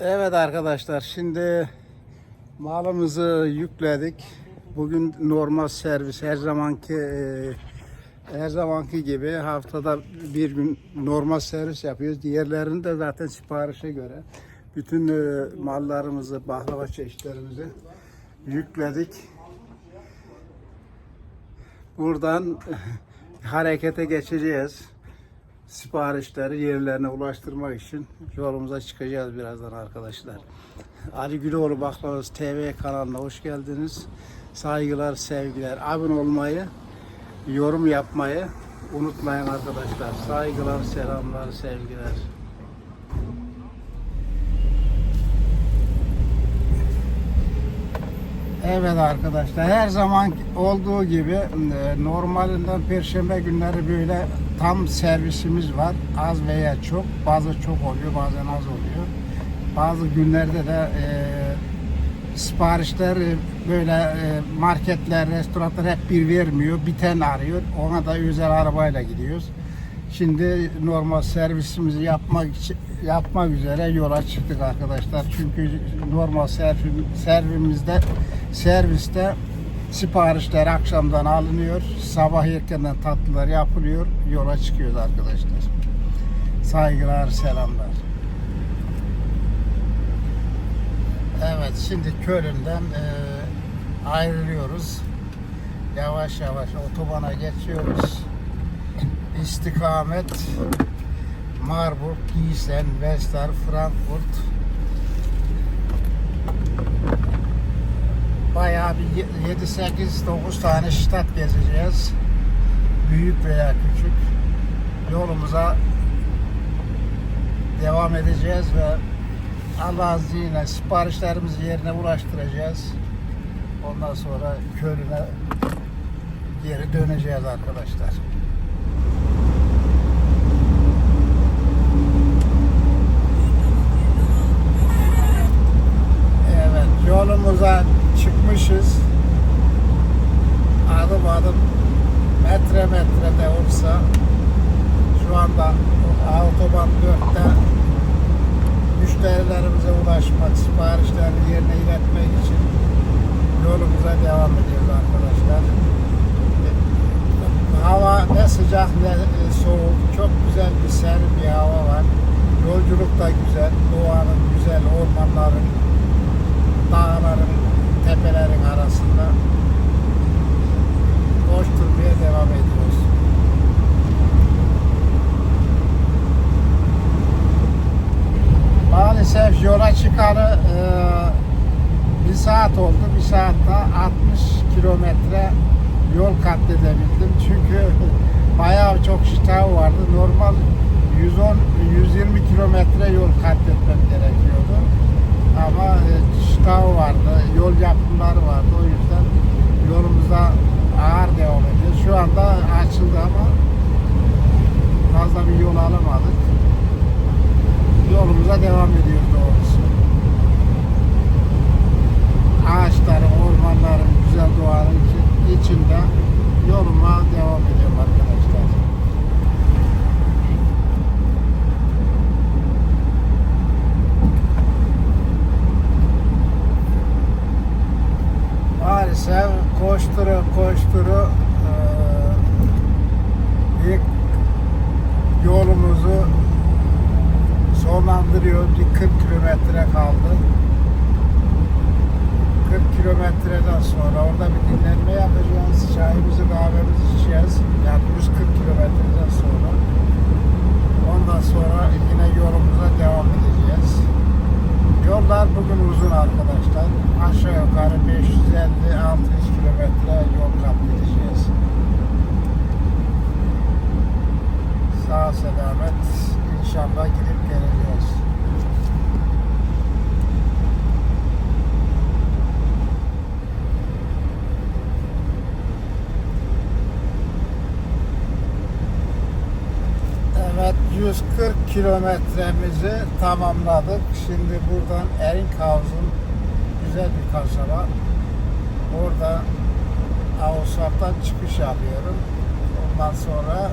Evet arkadaşlar şimdi malımızı yükledik. Bugün normal servis her zamanki e, her zamanki gibi haftada bir gün normal servis yapıyoruz. Diğerlerini de zaten siparişe göre bütün e, mallarımızı, baklava çeşitlerimizi yükledik. Buradan harekete geçeceğiz. Siparişleri yerlerine ulaştırmak için yolumuza çıkacağız birazdan arkadaşlar. Ali Güloğlu Baklavası TV kanalına hoş geldiniz. Saygılar, sevgiler. Abone olmayı, yorum yapmayı unutmayın arkadaşlar. Saygılar, selamlar, sevgiler. Evet arkadaşlar her zaman olduğu gibi e, normalinden perşembe günleri böyle tam servisimiz var. Az veya çok. Bazı çok oluyor bazen az oluyor. Bazı günlerde de e, siparişler böyle e, marketler, restoranlar hep bir vermiyor. Biten arıyor. Ona da özel arabayla gidiyoruz. Şimdi normal servisimizi yapmak yapmak üzere yola çıktık arkadaşlar. Çünkü normal servis, servimizde serviste siparişler akşamdan alınıyor. Sabah erkenden tatlılar yapılıyor. Yola çıkıyoruz arkadaşlar. Saygılar, selamlar. Evet, şimdi Köln'den e, ayrılıyoruz. Yavaş yavaş otobana geçiyoruz. İstikamet Marburg, Gießen, Wester, Frankfurt. Bayağı bir 7-8-9 tane ştat gezeceğiz. Büyük veya küçük. Yolumuza devam edeceğiz ve Allah'ın izniyle siparişlerimizi yerine ulaştıracağız. Ondan sonra Köln'e geri döneceğiz arkadaşlar. Evet, yolumuza çıkmışız. Adım adım metre metre de olsa şu anda otoban 4'te müşterilerimize ulaşmak, siparişleri yerine iletmek için yolumuza devam ediyoruz arkadaşlar. Hava ne sıcak ne e, soğuk, çok güzel bir serin bir hava var. Yolculuk da güzel, doğanın güzel, ormanların, dağların, tepelerin arasında koşturmaya devam ediyoruz. Maalesef yola çıkalı e, bir saat oldu. Bir saatte 60 kilometre yol katledebildim. Çünkü bayağı çok iştahı vardı. Normal 110-120 kilometre yol katletmem gerekiyordu. Ama e, iştahı vardı, yol yapımları vardı. O yüzden yolumuza ağır devam ediyoruz. Şu anda açıldı ama fazla bir yol alamadık yolumuza devam ediyoruz doğrusu. Ağaçların, ormanların, güzel doğanın içi- içinde yoluma devam ediyorum arkadaşlar. Maalesef koşturu koşturu ilk yolumuzu sonlandırıyor. Bir 40 kilometre kaldı. 40 kilometreden sonra orada bir dinlenme yapacağız. Çayımızı kahvemizi içeceğiz. Yani 140 kilometreden sonra. Ondan sonra yine yolumuza devam edeceğiz. Yollar bugün uzun arkadaşlar. Aşağı yukarı 550-600 kilometre yol kat 140 kilometremizi tamamladık. Şimdi buradan Erinkhausen güzel bir kasaba. Orada Ağustos'tan çıkış yapıyorum. Ondan sonra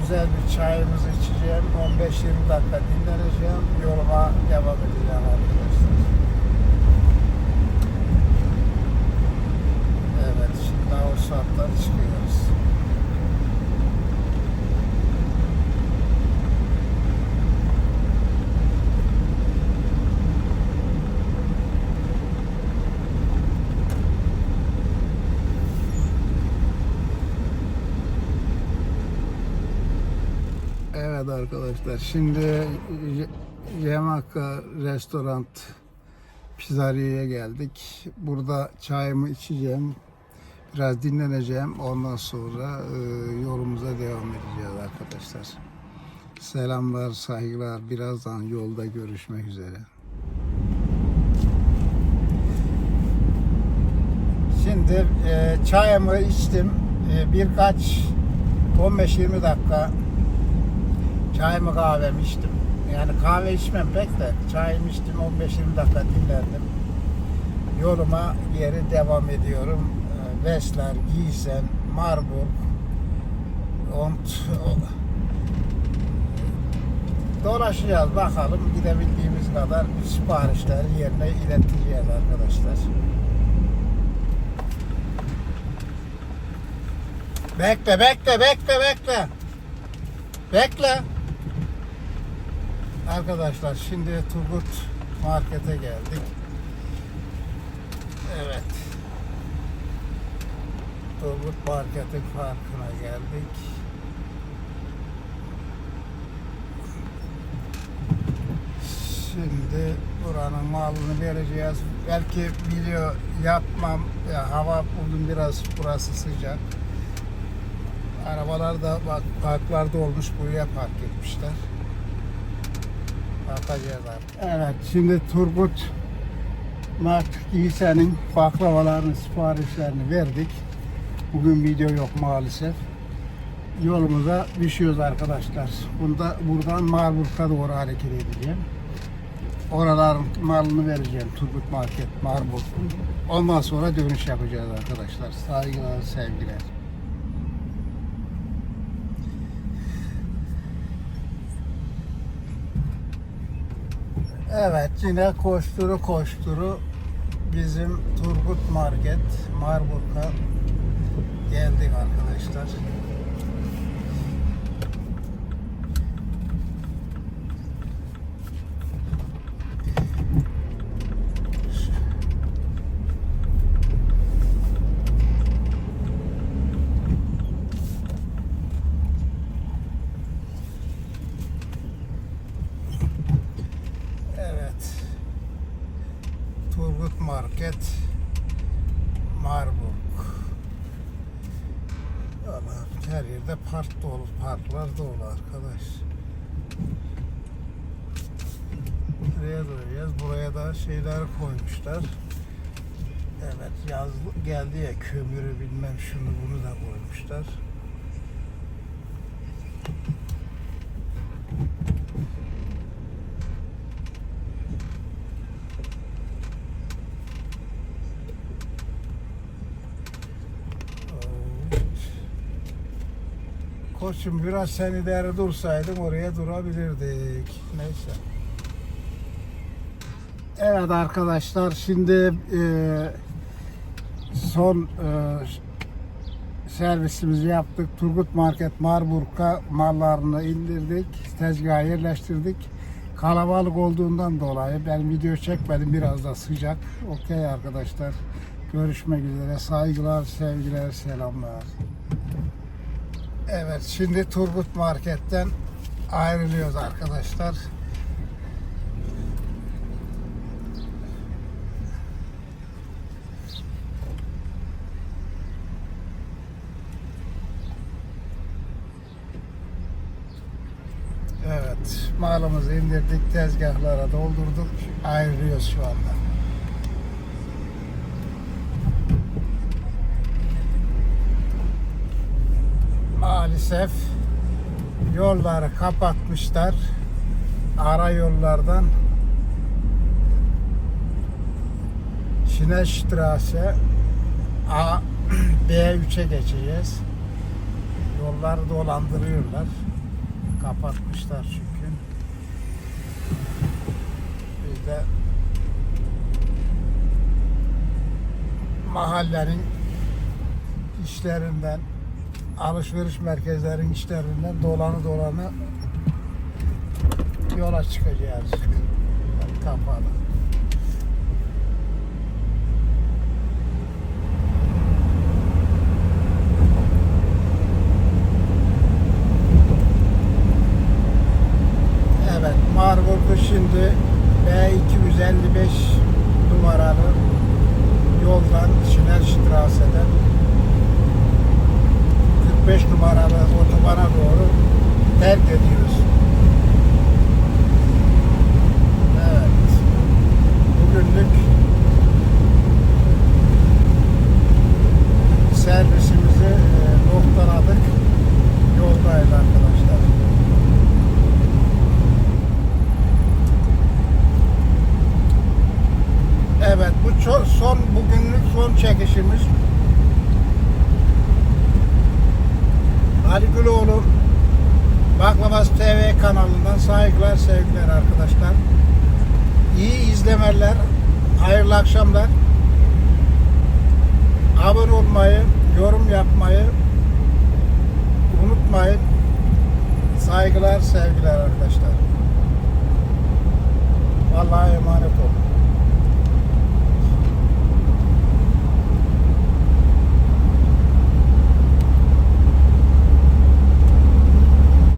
güzel bir çayımızı içeceğim. Ondan dakika dinleneceğim. Yoluma devam edeceğim arkadaşlar. Evet, şimdi Ağustos'tan çıkıyoruz. Evet arkadaşlar şimdi Yemaka restoran pizzeriye geldik. Burada çayımı içeceğim. Biraz dinleneceğim. Ondan sonra e, yolumuza devam edeceğiz arkadaşlar. Selamlar, saygılar. Birazdan yolda görüşmek üzere. Şimdi e, çayımı içtim. E, birkaç 15-20 dakika çayımı kahvemi içtim. Yani kahve içmem pek de çayımı içtim 15-20 dakika dinlendim. Yoluma geri devam ediyorum. Ee, Vesler, Giysen, Marburg, Ont, dolaşacağız bakalım gidebildiğimiz kadar siparişleri yerine ileteceğiz arkadaşlar. Bekle bekle bekle bekle. Bekle. Arkadaşlar şimdi Turgut Market'e geldik. Evet. Turgut Market'in farkına geldik. Şimdi buranın malını vereceğiz. Belki video yapmam. Ya hava bugün biraz burası sıcak. Arabalar da bak parklarda olmuş buraya park etmişler. Bakacağız artık. Evet şimdi Turgut Mart Giysen'in baklavalarının siparişlerini verdik. Bugün video yok maalesef. Yolumuza düşüyoruz arkadaşlar. Bunda buradan Marburg'a doğru hareket edeceğim. Oraların malını vereceğim Turgut Market, Marburg. Ondan sonra dönüş yapacağız arkadaşlar. Saygılar, sevgiler. Evet yine koşturu koşturu bizim Turgut Market Marburg'a geldik arkadaşlar. Evet. Turgut Market Marburg. Valla her yerde park dolu, parklar dolu arkadaş. Buraya duracağız. Buraya da şeyler koymuşlar. Evet yaz geldi ya kömürü bilmem şunu bunu da koymuşlar. Koçum biraz sen ileri dursaydın oraya durabilirdik. Neyse. Evet arkadaşlar şimdi e, son e, servisimizi yaptık. Turgut Market Marburg'a mallarını indirdik. Tezgaha yerleştirdik. Kalabalık olduğundan dolayı ben video çekmedim. Biraz da sıcak. Okey arkadaşlar. Görüşmek üzere. Saygılar, sevgiler, selamlar. Evet şimdi Turgut Market'ten ayrılıyoruz arkadaşlar. Evet malımızı indirdik tezgahlara doldurduk ayrılıyoruz şu anda. Maalesef yolları kapatmışlar. Ara yollardan Şineştrasse A B3'e geçeceğiz. Yolları dolandırıyorlar. Kapatmışlar çünkü. Biz de mahallenin işlerinden, alışveriş merkezlerinin işlerinden dolanı dolanı yola çıkacağız. Kapalı. Evet, Marburg'u şimdi B255 numaralı yoldan Schnellstrasse'den 45 numaralı otobana doğru terk ediyoruz. Evet. Bugünlük servisimizi e, noktaladık. Yoldayız arkadaşlar. Evet bu ço- son bugünlük son çekişimiz. Ali Güloğlu Baklavaz TV kanalından saygılar sevgiler arkadaşlar. İyi izlemeler, hayırlı akşamlar. Abone olmayı, yorum yapmayı unutmayın. Saygılar, sevgiler arkadaşlar.